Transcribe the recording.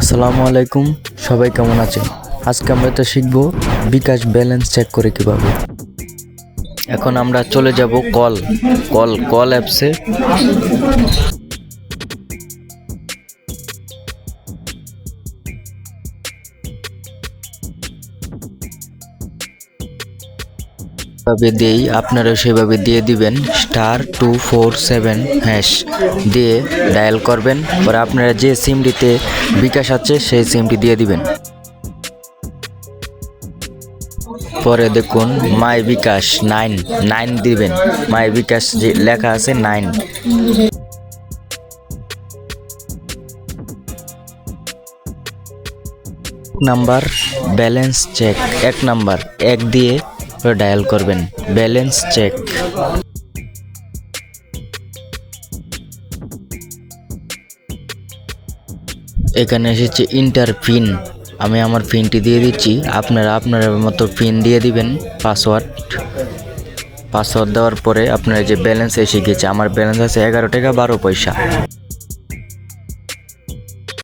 আসসালামু আলাইকুম, সবাই কেমন আছেন? আজকে আমরা তো শিখব বিকাশ ব্যালেন্স চেক করে কীভাবে। এখন আমরা চলে যাব কল কল কল অ্যাপসে। ভাবে দিয়েই আপনারা সেভাবে দিয়ে দিবেন। Star two four seven hash দিয়ে ডায়াল করবেন। পরে আপনারা যে সিমটিতে বিকাশ আছে, সেই সিমটি দিয়ে দিবেন। পরে দেখুন মাই বিকাশ নাইন নাইন দিবেন। মাই বিকাশ যে লেখা আছে নাইন নাম্বার ব্যালেন্স চেক এক নাম্বার এক দিয়ে ডায়াল করবেন। ব্যালেন্স চেক এখানে এসেছে ইন্টার পিন আমি আমার পিনটি দিয়ে দিচ্ছি। আপনারা আপনার মতো পিন দিয়ে দিবেন পাসওয়ার্ড পাসওয়ার্ড দেওয়ার পরে আপনার যে ব্যালেন্স এসে গেছে। আমার ব্যালেন্স আছে এগারো টাকা বারো পয়সা।